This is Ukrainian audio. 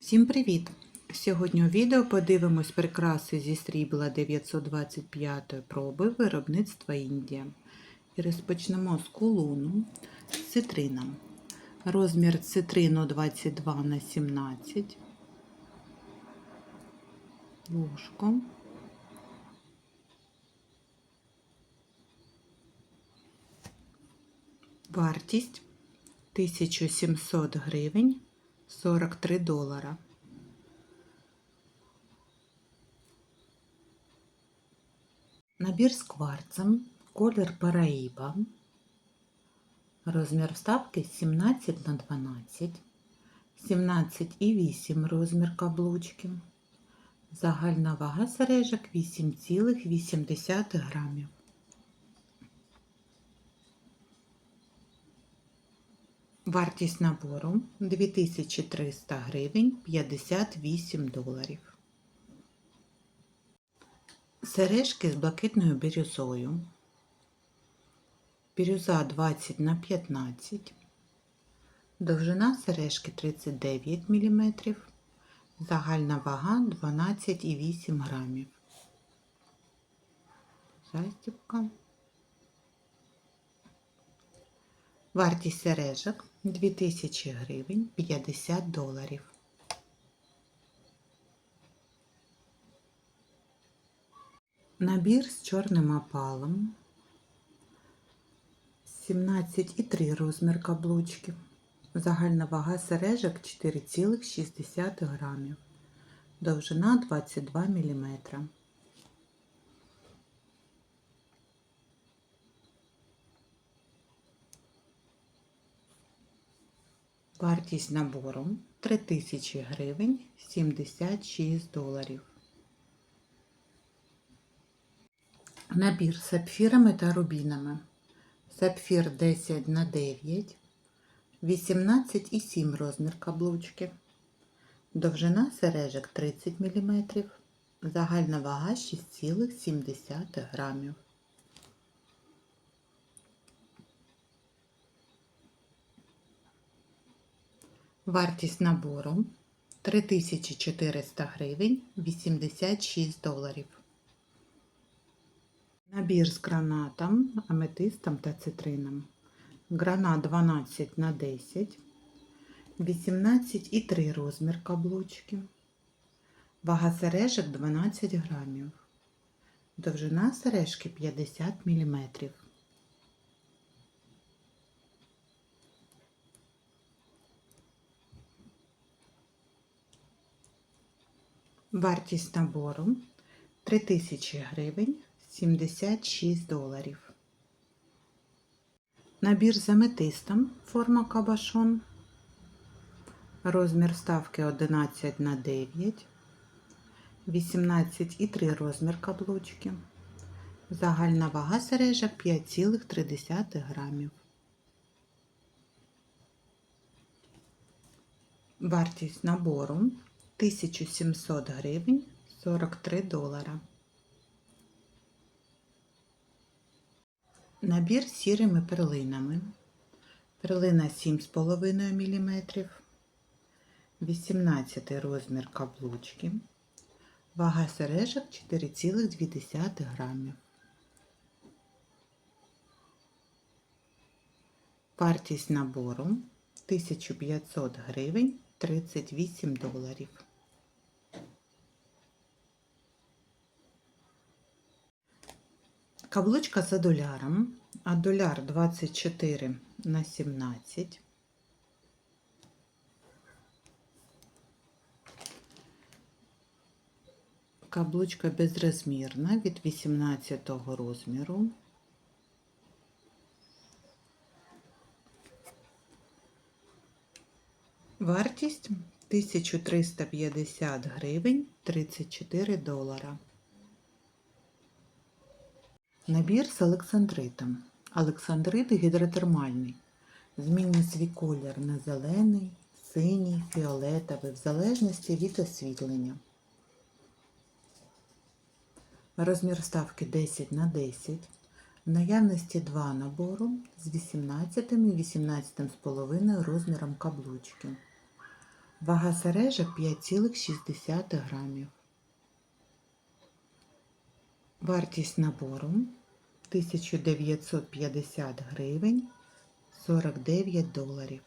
Всім привіт! Сьогодні у відео подивимось прикраси зі срібла 925 проби виробництва Індія. І розпочнемо з кулону з цитрином. Розмір цитрину 22 на 17. Ложко. Вартість 1700 гривень 43 долара. Набір з кварцем, колір Параїба, розмір вставки 17 на 12, 17,8 розмір каблучки, загальна вага сережок 8,8 грамів. Вартість набору 2300 гривень 58 доларів. Сережки з блакитною бірюзою. Бірюза 20 на 15. Довжина сережки 39 мм. Загальна вага 12,8 грамів. Застібка. Вартість сережок 2000 гривень 50 доларів. Набір з чорним опалом 17,3 розмір каблучки. Загальна вага сережок 4,6 грамів. Довжина 22 мм. Вартість набору 3000 гривень 76 доларів. Набір з сапфірами та рубінами. Сапфір 10 на 9, 18,7 розмір каблучки. Довжина сережок 30 мм. Загальна вага 6,7 грамів. Вартість набору 3400 гривень 86 доларів. Набір з гранатом, аметистом та цитрином. Гранат 12 на 10, 18,3 розмір каблучки. Вага сережок 12 грамів. Довжина сережки 50 мм. Вартість набору 3000 гривень 76 доларів. Набір з аметистом форма кабашон. Розмір ставки 11 на 9, 18,3 розмір каблучки. Загальна вага сережок 5,3 грамів. Вартість набору 1700 гривень 43 долара. Набір сірими перлинами. Перлина 7,5 мм, 18 розмір каблучки. Вага сережок 4,2 грамів. Вартість набору 1500 гривень 38 доларів. Каблучка за доляром, а доляр 24 на 17. Каблучка безрозмірна від 18 розміру. Вартість 1350 гривень 34 долара. Набір з олександритом. Олександрит гідротермальний. Змінює свій колір на зелений, синій, фіолетовий, в залежності від освітлення. Розмір ставки 10 на 10. В наявності два набору з 18 і 18,5 розміром каблучки. Вага сережок 5,6 грамів. Вартість набору 1950 гривень 49 доларів.